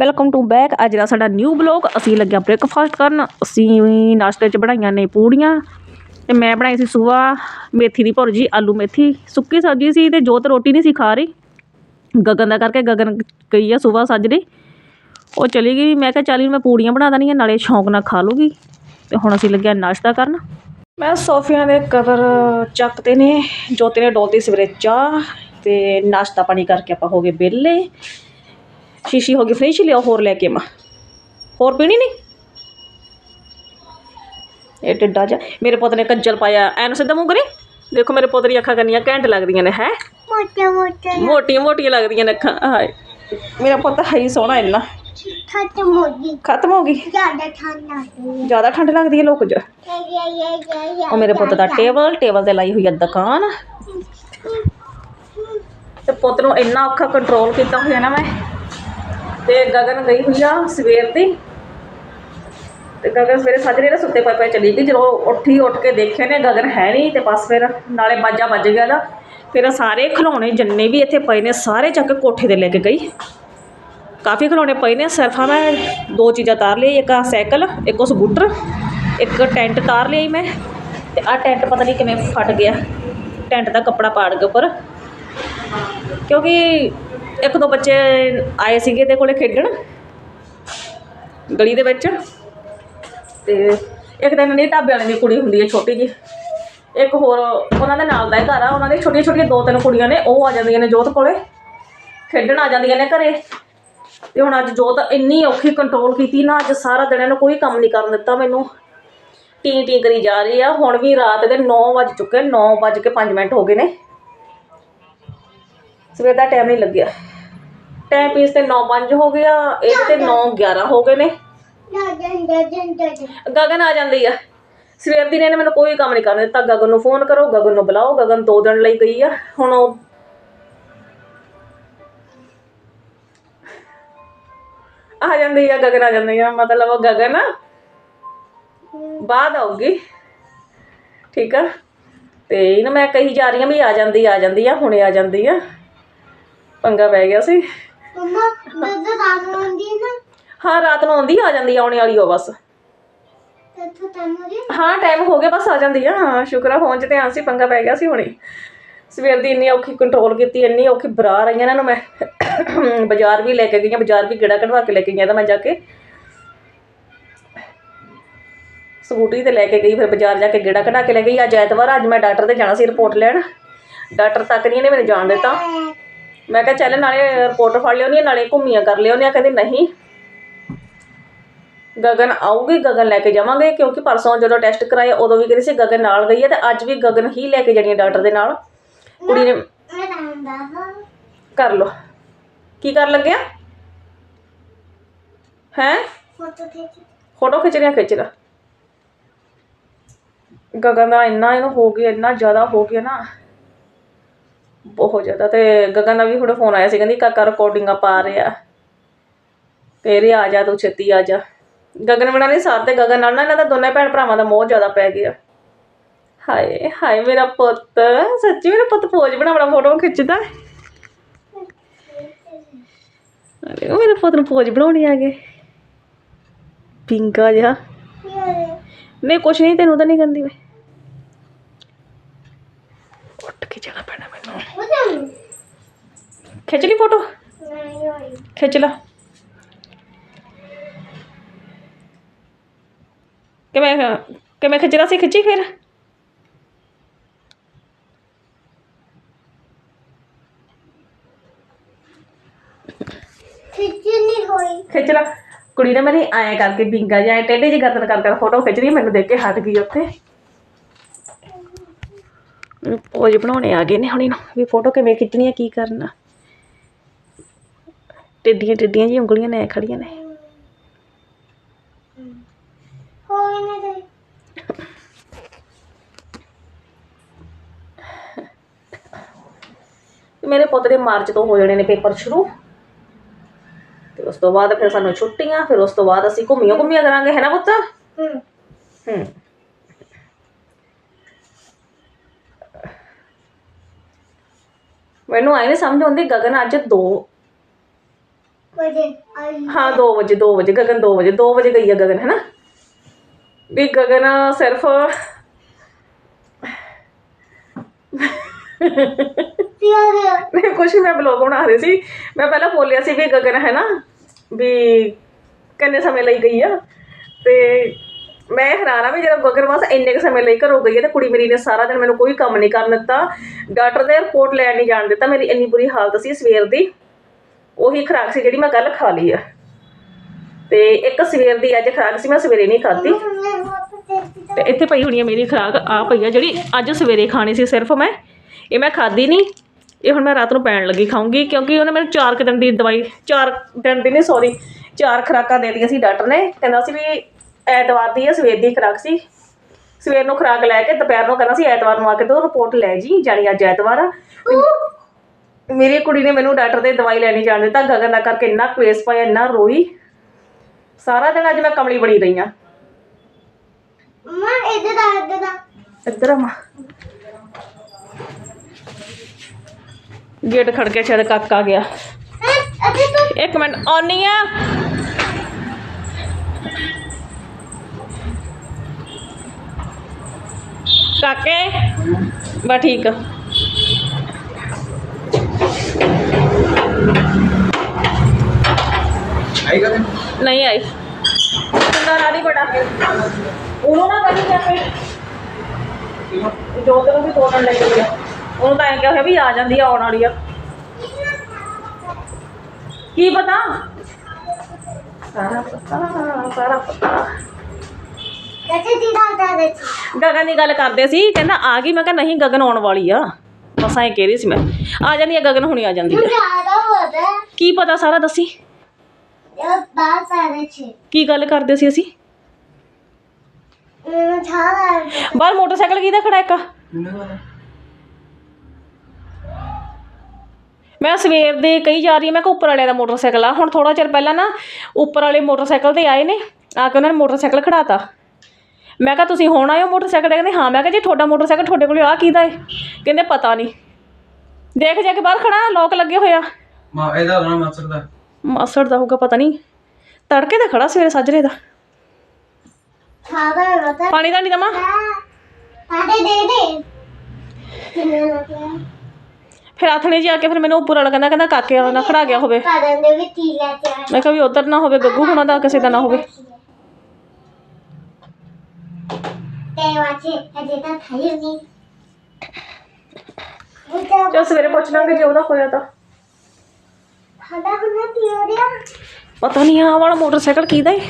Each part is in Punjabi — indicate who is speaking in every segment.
Speaker 1: ਵੈਲਕਮ ਟੂ ਬੈਕ ਅੱਜ ਦਾ ਸਾਡਾ ਨਿਊ ਬਲੌਗ ਅਸੀਂ ਲੱਗਿਆ ਬ੍ਰੇਕਫਾਸਟ ਕਰਨ। ਅਸੀਂ ਨਾਸ਼ਤੇ 'ਚ ਬਣਾਈਆਂ ਨੇ ਪੂੜੀਆਂ। ਤੇ ਮੈਂ ਬਣਾਈ ਸੀ ਸੁਬਾ ਮੇਥੀ ਦੀ ਭੁਰਜੀ, ਆਲੂ ਮੇਥੀ। ਸੁੱਕੀ ਸਬਜ਼ੀ ਸੀ ਤੇ ਜੋਤ ਰੋਟੀ ਨਹੀਂ ਸੀ ਖਾ ਰਹੀ। ਗਗਨ ਦਾ ਕਰਕੇ ਗਗਨ ਗਈ ਆ ਸੁਬਾ ਸੱਜਰੇ ਉਹ ਚਲੀ ਗਈ। ਮੈਂ ਕਿਹਾ, ਚੱਲ ਮੈਂ ਪੂੜੀਆਂ ਬਣਾ ਦਣੀਆਂ, ਨਾਲੇ ਸ਼ੌਂਕ ਨਾਲ ਖਾ ਲੂਗੀ। ਤੇ ਹੁਣ ਅਸੀਂ ਲੱਗਿਆ ਨਾਸ਼ਤਾ ਕਰਨ। ਮੈਂ ਸੋਫਿਆਂ ਦੇ ਕਵਰ ਚੱਕਦੇ ਨੇ। ਜੋਤੀ ਨੇ ਡੋਲਤੀ ਸਵੇਰੇ ਚਾਹ। ਤੇ ਨਾਸ਼ਤਾ ਪਾਣੀ ਕਰਕੇ ਆਪਾਂ ਹੋ ਗਏ ਵਿਹਲੇ। ਸ਼ੀਸ਼ੀ ਹੋ ਗਈ ਫ੍ਰਿਜ ਲਿਆਓ ਹੋਰ ਲੈ ਕੇ ਆਵਾਂ ਹੋਰ ਪੀਣੀ ਨਹੀਂ? ਇਹ ਟਿੱਡਾ ਜਾ ਮੇਰੇ ਪੁੱਤ ਨੇ ਕੱਜਲ ਪਾਇਆ ਐਨ ਸਿੱਧਾ ਮੂੰਹ ਕਰੀ। ਦੇਖੋ ਮੇਰੇ ਪੁੱਤ ਦੀਆਂ ਅੱਖਾਂ ਕੰਨੀਆਂ ਘੈਂਟ ਲੱਗਦੀਆਂ ਨੇ ਹੈ?
Speaker 2: ਮੋਟੇ ਮੋਟੇ
Speaker 1: ਮੋਟੀਆਂ ਮੋਟੀਆਂ ਲੱਗਦੀਆਂ ਨੇ ਅੱਖਾਂ ਹਾਏ। ਮੇਰਾ ਪੁੱਤ ਹੈ ਹੀ ਸੋਹਣਾ ਇੰਨਾ।
Speaker 2: ਖਤਮ ਹੋ ਗਈ।
Speaker 1: ਖਤਮ ਹੋ ਗਈ?
Speaker 2: ਜ਼ਿਆਦਾ ਠੰਡ ਗਈ
Speaker 1: ਜ਼ਿਆਦਾ ਠੰਡ ਲੱਗਦੀ ਹੈ ਲੋਕ
Speaker 2: ਇਹ
Speaker 1: ਉਹ ਮੇਰੇ ਪੁੱਤ ਦਾ ਟੇਬਲ ਟੇਬਲ ਤੇ ਲਾਈ ਹੋਈ ਹੈ ਦੁਕਾਨ। ਤੇ ਪੁੱਤ ਨੂੰ ਇੰਨਾ ਔਖਾ ਕੰਟਰੋਲ ਕੀਤਾ ਹੋਇਆ ਨਾ ਮੈਂ। ਤੇ ਗਗਨ ਗਈ ਹੋਈ ਆ ਸਵੇਰ ਦੀ। ਤੇ ਗਗਨ ਸਵੇਰੇ ਸਾਜਰੇ ਨਾ ਸੁੱਤੇ ਪਏ ਪਏ ਚਲੀ ਗਈ। ਜਦੋਂ ਉੱਠੀ, ਉੱਠ ਕੇ ਦੇਖਿਆ ਨੇ ਗਗਨ ਹੈ ਨਹੀਂ ਤੇ ਬਸ ਫਿਰ ਨਾਲੇ ਬਾਜਾ ਵੱਜ ਗਿਆ ਦਾ ਫਿਰ ਸਾਰੇ ਖਿਡੌਣੇ ਜਿੰਨੇ ਵੀ ਇੱਥੇ ਪਏ ਨੇ, ਸਾਰੇ ਚੱਕ ਕੇ ਕੋਠੇ ਤੇ ਲੈ ਕੇ ਗਈ। ਕਾਫੀ ਖਿਡੌਣੇ ਪਏ ਨੇ, ਸਿਰਫ ਮੈਂ ਦੋ ਚੀਜ਼ਾਂ ਤਾਰ ਲਈ ਇੱਕ ਆ ਸਾਈਕਲ, ਇੱਕ ਉਹ ਸਕੂਟਰ, ਇੱਕ ਟੈਂਟ ਤਾਰ ਲਈ ਮੈਂ। ਤੇ ਆ ਟੈਂਟ ਪਤਾ ਨਹੀਂ ਕਿਵੇਂ ਫਟ ਗਿਆ। ਟੈਂਟ ਦਾ ਕੱਪੜਾ ਪਾੜ ਗਿਆ ਉੱਪਰ। ਕਿਉਂਕਿ ਇੱਕ ਦੋ ਬੱਚੇ ਆਏ ਸੀਗੇ ਇਹਦੇ ਕੋਲੇ ਖੇਡਣ, ਗਲੀ ਦੇ ਵਿੱਚ। ਤੇ ਇੱਕ ਦਿਨ ਇਹਨਾਂ ਦੀ ਢਾਬੇ ਵਾਲੇ ਦੀ ਕੁੜੀ ਹੁੰਦੀ ਹੈ ਛੋਟੀ ਜੀ ਇੱਕ ਹੋਰ ਉਹਨਾਂ ਦੇ ਨਾਲ ਦਾ ਹੀ ਘਰ ਆ, ਉਹਨਾਂ ਦੇ ਛੋਟੀਆਂ ਛੋਟੀਆਂ ਦੋ ਤਿੰਨ ਕੁੜੀਆਂ ਨੇ, ਉਹ ਆ ਜਾਂਦੀਆਂ ਨੇ ਜੋਤ ਕੋਲੇ। ਖੇਡਣ ਆ ਜਾਂਦੀਆਂ ਨੇ ਘਰੇ। ਤੇ ਹੁਣ ਅੱਜ ਜੋਤ ਇੰਨੀ ਔਖੀ ਕੰਟਰੋਲ ਕੀਤੀ ਨਾ, ਅੱਜ ਸਾਰਾ ਦਿਨ ਇਹਨੂੰ ਕੋਈ ਕੰਮ ਨਹੀਂ ਕਰਨ ਦਿੱਤਾ ਮੈਨੂੰ। ਟੀ ਟੀ ਕਰੀ ਜਾ ਰਹੀ ਆ, ਹੁਣ ਵੀ ਰਾਤ ਦੇ 9 ਵੱਜ ਚੁੱਕੇ 9 ਵੱਜ ਕੇ 5 ਮਿੰਟ ਹੋ ਗਏ ਨੇ। ਸਵੇਰ ਦਾ ਟਾਈਮ ਨਹੀਂ ਲੱਗਿਆ। ਟਾਈਮ ਪੀਸ ਤੇ 9:05 ਹੋ ਗਿਆ ਇਹਦੇ ਤੇ 9:11 ਹੋ ਗਏ ਨੇ। ਗਗਨ ਆ ਜਾਂਦੀ ਆ। ਸਵੇਰ ਦੀ ਨੇ ਮੈਨੂੰ ਕੋਈ ਕੰਮ ਨਹੀਂ ਕਰਨ ਦਿੱਤਾ। ਗਗਨ ਨੂੰ ਫੋਨ ਕਰੋ ਗਗਨ ਨੂੰ ਬੁਲਾਓ। ਗਗਨ ਦੋ ਦਿਨ ਲਈ ਗਈ ਆ। ਹੁਣ ਉਹ ਆ ਜਾਂਦੀ ਆ ਗਗਨ ਆ ਜਾਂਦੀ ਆ। ਮਤਲਬ ਉਹ ਗਗਨ ਬਾਅਦ ਆਊਗੀ। ਠੀਕ ਆ। ਤੇ ਇਹਨੂੰ ਮੈਂ ਕਹੀ ਜਾ ਰਹੀ ਆ ਵੀ ਆ ਜਾਂਦੀ ਆ ਜਾਂਦੀ ਆ ਹੁਣੇ ਆ ਜਾਂਦੀ ਆ। ਪੰਗਾ ਪੈ ਗਿਆ ਸੀ।
Speaker 2: ਮਮਾ ਦੁੱਧ ਰਾਤ ਨੂੰ ਆਉਂਦੀ ਨਾ।
Speaker 1: ਹਾਂ ਰਾਤ ਨੂੰ ਆਉਂਦੀ ਆ ਜਾਂਦੀ ਆ ਆਉਣੇ ਵਾਲੀ ਉਹ ਬਸ।
Speaker 2: ਇੱਥੋਂ ਦੀ
Speaker 1: ਹਾਂ ਟਾਈਮ ਹੋ ਗਿਆ ਬਸ ਆ ਜਾਂਦੀ ਆ। ਹਾਂ ਸ਼ੁਕਰ ਆ ਫੋਨ 'ਚ ਧਿਆਨ ਸੀ ਪੰਗਾ ਪੈ ਗਿਆ ਸੀ ਹੁਣੇ। ਸਵੇਰ ਦੀ ਇੰਨੀ ਔਖੀ ਕੰਟਰੋਲ ਕੀਤੀ ਇੰਨੀ ਔਖੀ ਬਰਾ ਰਹੀਆਂ ਇਹਨਾਂ ਨੂੰ ਮੈਂ ਬਾਜ਼ਾਰ ਵੀ ਲੈ ਕੇ ਗਈਆਂ ਬਾਜ਼ਾਰ ਵੀ ਗੇੜਾ ਕਢਵਾ ਕੇ ਲੈ ਕੇ ਗਈਆਂ ਤਾਂ ਮੈਂ ਜਾ ਕੇ। ਸਕੂਟਰੀ ਤੇ ਲੈ ਕੇ ਗਈ ਫਿਰ ਬਾਜ਼ਾਰ ਜਾ ਕੇ ਗੇੜਾ ਕਢਾ ਕੇ ਲੈ ਗਈ। ਅੱਜ ਐਤਵਾਰ ਅੱਜ ਮੈਂ ਡਾਕਟਰ ਤੇ ਜਾਣਾ ਸੀ ਰਿਪੋਰਟ ਲੈਣ। ਡਾਕਟਰ ਤੱਕ ਨਹੀਂ ਇਹਨੇ ਮੈਨੂੰ ਜਾਣ ਦਿੱਤਾ। ਮੈਂ ਕਿਹਾ ਚੱਲ ਨਾਲੇ ਰਿਪੋਰਟ ਫੜ ਲਿਓ ਨਾਲੇ ਘੁੰਮੀਆਂ ਕਰ ਲਿਓ ਨੇ। ਕਹਿੰਦੇ ਨਹੀਂ। ਗਗਨ ਆਊਗੀ ਗਗਨ ਲੈ ਕੇ ਜਾਵਾਂਗੇ ਕਿਉਂਕਿ ਪਰਸੋਂ ਜਦੋਂ ਟੈਸਟ ਕਰਾਇਆ ਉਦੋਂ ਵੀ ਕਹਿੰਦੀ ਸੀ ਗਗਨ ਨਾਲ ਗਈ ਹੈ ਤੇ ਅੱਜ ਵੀ ਗਗਨ ਹੀ ਲੈ ਕੇ ਜਾਣੀ ਹੈ ਡਾਕਟਰ ਦੇ ਨਾਲ। ਕੁੜੀ ਨੇ ਕਰ ਲੋ ਕੀ ਕਰ ਲੱਗਿਆ? ਹੈ?
Speaker 2: ਫੋਟੋ ਖਿੱਚ।
Speaker 1: ਫੋਟੋ ਖਿੱਚ ਰਿਆ ਖਿੱਚ ਲਾ ਗਗਨ ਦਾ ਇੰਨਾ ਇਹਨੂੰ ਹੋ ਗਿਆ ਇੰਨਾ ਜ਼ਿਆਦਾ ਹੋ ਗਿਆ ਨਾ। ਬਹੁਤ ਜ਼ਿਆਦਾ ਤੇ ਗਗਨ ਦਾ ਵੀ ਹੁਣ ਫੋਨ ਆਇਆ ਸੀ ਕਹਿੰਦੀ ਕਾਕਾ ਰਿਕਾਰਡਿੰਗਾਂ ਪਾ ਰਿਹਾ। ਤੇਰੇ ਆ ਜਾ ਤੂੰ ਛੇਤੀ ਆ ਜਾ। ਗਗਨ ਬਣਾ ਨਹੀਂ ਸਾਥ ਤੇ ਗਗਨ ਨਾਲ ਨਾ ਇਹਨਾਂ ਦਾ ਦੋਨੇ ਭੈਣ ਭਰਾਵਾਂ ਦਾ ਮੋਹ ਜ਼ਿਆਦਾ ਪੈ ਗਿਆ। ਹਾਏ ਹਾਏ ਮੇਰਾ ਪੁੱਤ ਸੱਚੀ ਮੇਰਾ ਪੁੱਤ ਪੋਜ ਬਣਾ ਬਣਾ ਫੋਟੋ ਖਿੱਚਦਾ। ਅਰੇ ਮੇਰੇ ਪੁੱਤ ਨੂੰ ਪੋਜ ਬਣਾਉਣੀ ਆ ਗਏ ਪਿੰਕਾ ਜਿਹਾ ਨਹੀਂ ਕੁਛ ਨਹੀਂ ਤੈਨੂੰ ਤਾਂ ਨਹੀਂ ਕਹਿੰਦੀ ਮੈਂ ਉੱਠ ਕੇ ਜਾਣਾ ਪੈਣਾ ਮੈਨੂੰ
Speaker 2: ਉਹਦੇ
Speaker 1: ਖਿੱਚ ਲਈ ਫੋਟੋ
Speaker 2: ਨਹੀਂ ਹੋਈ
Speaker 1: ਖਿੱਚ ਲਾ ਕਿਵੇਂ ਕਿਵੇਂ ਖਿੱਚਦਾ ਸੀ ਖਿੱਚੀ ਫਿਰ
Speaker 2: ਖਿੱਚ ਨਹੀਂ ਹੋਈ
Speaker 1: ਖਿੱਚ ਲਾ ਕੁੜੀ ਨੇ ਮੇਰੀ ਐਂ ਕਰਕੇ ਬਿੰਗਾ ਜਿਹਾ ਐਂ ਟੇਢੇ ਜਿਹੀ ਗਰਦਨ ਕਰ ਕਰ ਫੋਟੋ ਖਿੱਚ ਰਹੀ ਹੈ, ਮੈਨੂੰ ਦੇਖ ਕੇ ਹਟ ਗਈ ਉੱਥੇ ਪੋਜ ਬਣਾਉਣੇ ਆ ਗਏ ਨੇ ਹੁਣੀ ਨੂੰ ਵੀ ਫੋਟੋ ਕਿਵੇਂ ਖਿੱਚਣੀ ਹੈ ਕੀ ਕਰਨਾ ਟੇਡੀਆਂ ਟੇਡੀਆਂ ਜੀ ਉਂਗਲੀਆਂ ਨੇ ਖੜੀਆਂ ਨੇ। ਮੇਰੇ ਪੁੱਤ ਦੇ ਮਾਰਚ ਤੋਂ ਹੋ ਜਾਣੇ ਨੇ ਪੇਪਰ ਸ਼ੁਰੂ। ਤੇ ਉਸ ਤੋਂ ਬਾਅਦ ਫਿਰ ਸਾਨੂੰ ਛੁੱਟੀਆਂ ਫਿਰ ਉਸ ਤੋਂ ਬਾਅਦ ਅਸੀਂ ਘੁੰਮੀਆਂ ਘੁੰਮੀਆਂ ਕਰਾਂਗੇ ਹੈ ਨਾ ਪੁੱਤ?
Speaker 2: ਹੂੰ।
Speaker 1: ਹੂੰ। ਮੈਨੂੰ ਆਈ ਨਹੀਂ ਸਮਝ ਆਉਂਦੀ ਗਗਨ ਅੱਜ ਦੋ
Speaker 2: ਵਜੇ ਆਈ
Speaker 1: ਹਾਂ 2 ਵਜੇ 2 ਵਜੇ ਗਗਨ 2 ਵਜੇ 2 ਵਜੇ ਗਈ ਆ ਗਗਨ ਹੈਨਾ ਵੀ ਗਗਨ ਸਿਰਫ ਨਹੀਂ ਕੁਛ ਨੀ, ਮੈਂ ਬਲੌਗ ਬਣਾ ਰਹੀ ਸੀ। ਮੈਂ ਪਹਿਲਾਂ ਬੋਲਿਆ ਸੀ ਵੀ ਗਗਨ ਹੈ ਨਾ ਵੀ ਕਿੰਨੇ ਸਮੇਂ ਲਈ ਗਈ ਆ? ਤੇ ਮੈਂ ਹੈਰਾਨ ਆ ਵੀ ਜਦੋਂ ਗਗਨ ਬਸ ਇੰਨੇ ਕੁ ਸਮੇਂ ਲਈ ਘਰੋਂ ਗਈ ਹੈ ਤੇ ਕੁੜੀ ਮੇਰੀ ਨੇ ਸਾਰਾ ਦਿਨ ਮੈਨੂੰ ਕੋਈ ਕੰਮ ਨਹੀਂ ਕਰਨ ਦਿੱਤਾ। ਡਾਕਟਰ ਦੇ ਰਿਪੋਰਟ ਲੈਣ ਨਹੀਂ ਜਾਣ ਦਿੱਤਾ। ਮੇਰੀ ਇੰਨੀ ਬੁਰੀ ਹਾਲਤ ਸੀ ਸਵੇਰ ਦੀ। ਉਹੀ ਖੁਰਾਕ ਸੀ ਜਿਹੜੀ ਮੈਂ ਕੱਲ ਖਾ ਲਈ ਆ। ਤੇ ਇੱਕ ਸਵੇਰ ਦੀ ਅੱਜ ਖੁਰਾਕ ਸੀ, ਮੈਂ ਸਵੇਰੇ ਨਹੀਂ ਖਾਧੀ। ਤੇ ਇੱਥੇ ਪਈ ਹੋਣੀ ਹੈ ਮੇਰੀ ਖੁਰਾਕ, ਆ ਪਈ ਆ ਜਿਹੜੀ ਅੱਜ ਸਵੇਰੇ ਖਾਣੀ ਸੀ ਸਿਰਫ ਮੈਂ। ਇਹ ਮੈਂ ਖਾਧੀ ਨਹੀਂ। ਇਹ ਹੁਣ ਮੈਂ ਰਾਤ ਨੂੰ ਪੈਣ ਲੱਗੀ ਖਾਊਂਗੀ, ਕਿਉਂਕਿ ਉਹਨੇ ਮੈਨੂੰ ਚਾਰ ਕੁ ਦਿਨ ਦੀ ਦਵਾਈ, ਚਾਰ ਦਿਨ ਦੀ ਨਹੀਂ ਸੌਰੀ ਚਾਰ ਖੁਰਾਕਾਂ ਦੇ ਦਿੱਤੀਆਂ ਸੀ ਡਾਕਟਰ ਨੇ। ਕਹਿੰਦਾ ਸੀ ਵੀ ਐਤਵਾਰ ਦੀ ਹੈ ਸਵੇਰ ਦੀ ਖੁਰਾਕ ਸੀ। ਸਵੇਰ ਨੂੰ ਖੁਰਾਕ ਲੈ ਕੇ, ਦੁਪਹਿਰ ਨੂੰ ਕਹਿੰਦਾ ਸੀ ਐਤਵਾਰ ਨੂੰ ਆ ਕੇ ਤੂੰ ਰਿਪੋਰਟ ਲੈ ਜੀ, ਜਾਣੀ ਅੱਜ ਐਤਵਾਰ ਆ। ਮੇਰੀ ਕੁੜੀ ਨੇ ਮੈਨੂੰ ਡਾਕਟਰ ਦੇ ਦਵਾਈ ਲੈਣੀ ਜਾਣ ਦਿੱਤਾ ਗਗਨ ਦਾ ਕਰਕੇ ਇੰਨਾ ਕਵੇਸ ਪਾਇਆ ਇੰਨਾ ਰੋਈ। ਸਾਰਾ ਦਿਨ ਅੱਜ ਮੈਂ ਕਮਲੀ ਬਣੀ ਰਹੀ ਆ
Speaker 2: ਮਾਂ ਇਹਦੇ ਦਾ ਇਹਦੇ ਦਾ
Speaker 1: ਇੱਧਰ ਆ ਮਾਂ। ਗੇਟ ਖੜ ਕੇ ਸ਼ਾਇਦ ਕਾਕਾ ਆ ਗਿਆ
Speaker 2: ਅੱਛਾ ਤੂੰ
Speaker 1: ਇੱਕ ਮਿੰਟ ਆਉਣੀ ਆ। ਕਾਕੇ ਬਾ ਠੀਕ ਆ।
Speaker 3: ਤੇ
Speaker 1: ਨਹੀਂ ਆਈ। ਕਿੰਨਾ ਰਾਣੀ ਬੜਾ ਉਹਨੂੰ ਨਾ ਕਰੀ ਕਾਕੇ ਜੋ ਤੈਨੂੰ ਵੀ ਤੋੜਨ ਲੱਗ ਆ। ਉਹਨੂੰ ਤਾਂ ਐਂ ਕਿਹਾ ਹੋਇਆ ਵੀ ਆ ਜਾਂਦੀ ਆ ਆਉਣ ਵਾਲੀ ਆ। ਕੀ ਪਤਾ? ਸਾਰਾ ਪਤਾ ਸਾਰਾ ਪਤਾ।
Speaker 2: ਚਾਚਾ ਜੀ ਦਾ ਦਾ ਦੇ
Speaker 1: ਗਗਨ ਦੀ ਗੱਲ ਕਰਦੇ ਸੀ ਕਹਿੰਦਾ ਆ ਗਈ ਮੈਂ ਕਿਹਾ ਨਹੀਂ ਗਗਨ ਆਉਣ ਵਾਲੀ ਆ। ਇਹ ਕਹਿ ਰਹੀ ਸੀ ਮੈਂ। ਆ ਜਾਂਦੀ ਆ ਗਗਨ ਹੁਣੀ ਆ ਜਾਂਦੀ ਆ।
Speaker 2: ਜ਼ਿਆਦਾ ਹੋਦਾ
Speaker 1: ਕੀ ਪਤਾ ਸਾਰਾ ਦੱਸੀ?
Speaker 2: ਇਹ ਬਾਤ ਸਾਰੇ ਛੇ
Speaker 1: ਕੀ ਗੱਲ ਕਰਦੇ ਸੀ ਅਸੀਂ? ਬਾਹਰ ਮੋਟਰਸਾਈਕਲ ਕਿਹਦਾ ਖੜਾ ਇੱਕ? ਮੈਂ ਸਵੇਰ ਦੇ ਕਹੀ ਜਾ ਰਹੀ ਹਾਂ ਮੈਂ ਕਿ ਉੱਪਰ ਵਾਲਿਆਂ ਦਾ ਮੋਟਰਸਾਈਕਲ ਆ। ਹੁਣ ਥੋੜਾ ਚਿਰ ਪਹਿਲਾਂ ਨਾ ਉੱਪਰ ਵਾਲੇ ਮੋਟਰਸਾਈਕਲ ਤੇ ਆਏ ਨੇ ਆ ਕੇ ਉਹਨਾਂ ਨੇ ਮੋਟਰਸਾਈਕਲ ਖੜਾਤਾ। ਮੈਂ ਕਿਹਾ ਤੁਸੀਂ ਹੁਣ ਆਏ ਹੋ ਮੋਟਰਸਾਈਕਲ? ਤੇ ਕਹਿੰਦੇ ਹਾਂ। ਮੈਂ ਕਿਹਾ ਜੀ ਤੁਹਾਡਾ ਮੋਟਰਸਾਈਕਲ ਤੁਹਾਡੇ ਕੋਲ ਆ ਕਿਹਦਾ ਹੈ ਕਹਿੰਦੇ ਪਤਾ ਨਹੀਂ। ਦੇਖ ਜਾ ਕੇ ਬਾਹਰ ਖੜਾ ਲੋਕ ਲੱਗੇ ਹੋਇਆ
Speaker 3: ਮਾ ਇਹਦਾ ਹੋਣਾ ਮਾਸਟਰ ਦਾ।
Speaker 1: ਮਾਸੜ ਦਾ ਹੋਊਗਾ ਪਤਾ ਨਹੀਂ। ਤੜਕੇ ਦਾ ਖੜਾ ਸਵੇਰੇ ਸਾਜਰੇ ਦਾ।
Speaker 2: ਬਤਾ
Speaker 1: ਪਾਣੀ ਤਾਂ ਨਹੀਂ ਦਮਾ।
Speaker 2: ਸਾਡੇ ਦੇ ਦੇ
Speaker 1: ਫਿਰ ਆਥਣੇ ਜੀ ਆ ਕੇ ਫਿਰ ਮੈਨੂੰ ਉੱਪਰ ਵਾਲਾ ਕਹਿੰਦਾ ਕਹਿੰਦਾ ਕਾਕੇ ਵਾਲਾ ਨਾ ਖੜਾ ਗਿਆ ਹੋਵੇ।
Speaker 2: ਕਾਦਨ ਦੇ ਵਿੱਚ ਤੀ ਲੈ ਕੇ ਆਏ
Speaker 1: ਮੈਂ ਕਿਹਾ ਵੀ ਉਧਰ ਨਾ ਹੋਵੇ ਗੱਗੂ ਹੁਣਾਂ ਦਾ ਕਿਸੇ ਦਾ ਨਾ ਹੋਵੇ।
Speaker 2: ਤੇ ਵਾਚੇ ਅਜੇ ਤਾਂ ਖਾਈ ਨਹੀਂ ਉਹ ਤਾਂ
Speaker 1: ਚਲ ਸਵੇਰੇ ਪੁੱਛ ਲਾਂਗੇ ਜੇ ਉਹਦਾ ਹੋਇਆ ਤਾਂ। ਪਤਾ ਨਹੀਂ ਆ ਵਾਲਾ ਮੋਟਰਸਾਈਕਲ ਕਿਹਦਾ ਏ?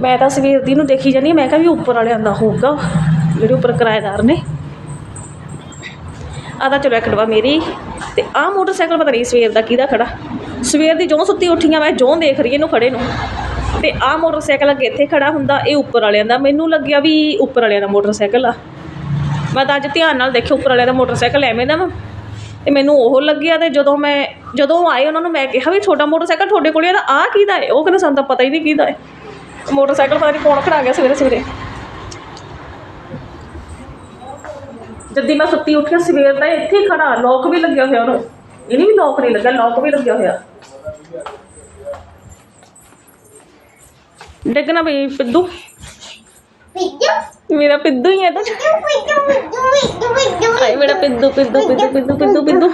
Speaker 1: ਮੈਂ ਤਾਂ ਸਵੇਰ ਦੀ ਨੂੰ ਦੇਖੀ ਜਾਨੀ ਮੈਂ ਕਿਹਾ ਵੀ ਉੱਪਰ ਵਾਲਿਆਂ ਦਾ ਹੋਊਗਾ, ਜਿਹੜੇ ਉੱਪਰ ਕਿਰਾਏਦਾਰ ਨੇ। ਆਹ ਤਾਂ ਚਲੋ ਐਕਟਵਾ ਮੇਰੀ। ਤੇ ਆਹ ਮੋਟਰਸਾਈਕਲ ਪਤਾ ਨਹੀਂ ਸਵੇਰ ਦਾ ਕਿਹਦਾ ਖੜਾ। ਸਵੇਰ ਦੀ ਜੋਂ ਸੁੱਤੀ ਉੱਠੀਆਂ, ਮੈਂ ਜੋਂ ਦੇਖ ਰਹੀ ਇਹਨੂੰ ਖੜੇ ਨੂੰ। ਤੇ ਆਹ ਮੋਟਰਸਾਈਕਲ ਅੱਗੇ ਇੱਥੇ ਖੜਾ ਹੁੰਦਾ, ਇਹ ਉੱਪਰ ਵਾਲਿਆਂ ਦਾ। ਮੈਨੂੰ ਲੱਗਿਆ ਵੀ ਉੱਪਰ ਵਾਲਿਆਂ ਦਾ ਮੋਟਰਸਾਈਕਲ ਆ। ਮੈਂ ਤਾਂ ਅੱਜ ਧਿਆਨ ਨਾਲ ਦੇਖਿਆ, ਉੱਪਰ ਵਾਲਿਆਂ ਦਾ ਮੋਟਰਸਾਈਕਲ ਐਵੇਂ ਦਾ ਵਾ। ਤੇ ਮੈਨੂੰ ਉਹ ਲੱਗਿਆ ਤੇ ਜਦੋਂ ਮੈਂ, ਜਦੋਂ ਆਏ, ਉਹਨਾਂ ਨੂੰ ਮੈਂ ਕਿਹਾ ਵੀ ਤੁਹਾਡਾ ਮੋਟਰਸਾਈਕਲ ਤੁਹਾਡੇ ਕੋਲ ਆ ਕਿਹਦਾ ਹੈ? ਉਹ ਕਹਿੰਦੇ ਸਾਨੂੰ ਤਾਂ ਪਤਾ ਹੀ ਨਹੀਂ ਕਿਹਦਾ ਹੈ। ਮੋਟਰਸਾਈਕਲ ਪਤਾ ਨਹੀਂ ਕੌਣ ਖੜਾ ਗਿਆ ਸਵੇਰੇ ਸਵੇਰੇ। ਜਦ ਦੀ ਮੈਂ ਸੁੱਤੀ ਉੱਠਿਆ, ਸਵੇਰ ਦਾ ਇਹ ਇੱਥੇ ਹੀ ਖੜਾ ਲੋਕ ਵੀ ਲੱਗਿਆ ਹੋਇਆ ਉਹਨੂੰ। ਇਹ ਨਹੀਂ ਲੋਕ ਨਹੀਂ ਲੱਗਾ ਲੋਕ ਵੀ ਲੱਗਿਆ ਹੋਇਆ। ਡਿੱਗਣਾ ਬਈ ਪਿੱਦੂ। ਮੇਰਾ ਪਿੱਦੂ ਹੀ ਹੈ ਤਾਂ। ਹਾਏ ਮੇਰਾ ਪਿੱਦੂ ਪਿੱਦੂ ਪਿੱਦੂ ਪਿੱਦੂ ਪਿੱਦੂ ਪਿੱਦੂ।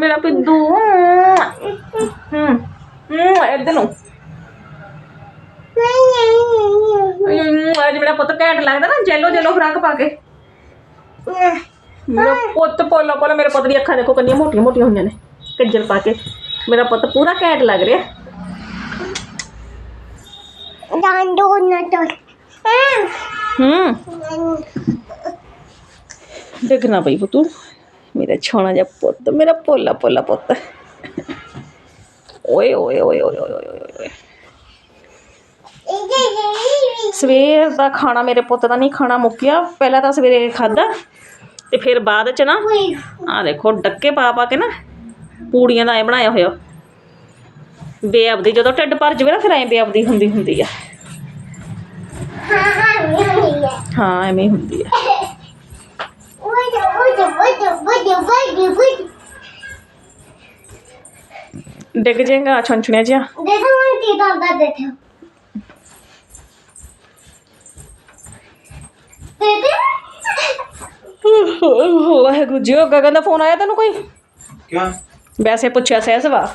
Speaker 1: ਮੇਰਾ ਪਿੱਦੂ। ਹੂੰ ਹੂੰ ਇੱਧਰ ਨੂੰ। ਅੱਜ ਮੇਰਾ ਪੁੱਤ ਘੈਂਟ ਲੱਗਦਾ ਨਾ ਜੈਲੋ ਜੈਲੋ ਫਰੰਕ ਪਾ ਕੇ। ਮੇਰਾ ਪੁੱਤ ਪੋਲਾ ਪੋਲਾ ਮੇਰੇ ਪੁੱਤ ਦੀ ਅੱਖਾਂ ਦੇਖੋ ਕਿੰਨੀਆਂ ਮੋਟੀਆਂ ਮੋਟੀਆਂ ਹੋਈਆਂ ਨੇ ਕੱਜਲ ਪਾ ਕੇ। ਮੇਰਾ ਪੁੱਤ ਪੂਰਾ ਘੈਂਟ ਲੱਗ ਰਿਹਾ।
Speaker 2: ਡਾਂਡੋ ਨਾ ਟੋ
Speaker 1: ਹੂੰ ਦੇਖਣਾ ਪਈ ਪੁੱਤੂ ਮੇਰਾ ਛੋਣਾ ਜਿਹਾ ਪੁੱਤ ਮੇਰਾ ਪੋਲਾ ਪੋਲਾ ਪੁੱਤ ਓਏ ਓਏ ਓਏ ਓਏ ਓਏ ਓਏ ਓਏ
Speaker 2: ਇਹ
Speaker 1: ਸਵੇਰ ਦਾ ਖਾਣਾ ਮੇਰੇ ਪੁੱਤ ਦਾ ਨਹੀਂ ਖਾਣਾ ਮੁੱਕਿਆ ਪਹਿਲਾਂ ਤਾਂ ਸਵੇਰੇ ਖਾਦਾ ਤੇ ਫਿਰ ਬਾਅਦ ਚ ਨਾ
Speaker 2: ਕੋਈ
Speaker 1: ਆ ਦੇਖੋ ਡੱਕੇ ਪਾ ਪਾ ਕੇ ਨਾ ਪੂੜੀਆਂ ਦਾ ਐ ਬਣਾਇਆ ਹੋਇਆ ਬੇਅਬਦੀ ਜਦੋਂ ਢਿੱਡ ਭਰ ਜਵੇ ਨਾ ਫਿਰ ਐ ਬੇਅਬਦੀ ਹੁੰਦੀ ਹੁੰਦੀ ਆ
Speaker 2: ਹਾਂ ਹਾਂ ਨਹੀਂ ਹੋਈ ਹੈ
Speaker 1: ਹਾਂ ਐਵੇਂ ਹੀ ਹੁੰਦੀ ਆ
Speaker 2: ਉਹ ਜੋ ਉਹ ਜੋ ਉਹ ਜੋ ਉਹ ਜੋ ਉਹ ਜੋ
Speaker 1: ਡਿੱਗ ਜਾਏਗਾ ਛੁੰਛਣਿਆ ਜਿਹਾ
Speaker 2: देखो मैं ती दर्द देते हो देते
Speaker 1: ਵਾਹਿਗੁਰੂ ਜੀ ਉਹ ਗਗਨ ਦਾ ਫੋਨ ਆਇਆ ਤੈਨੂੰ ਕੋਈ
Speaker 3: ਕਿਆ
Speaker 1: ਵੈਸੇ ਪੁੱਛਿਆ ਸਹਿਜ ਵਾ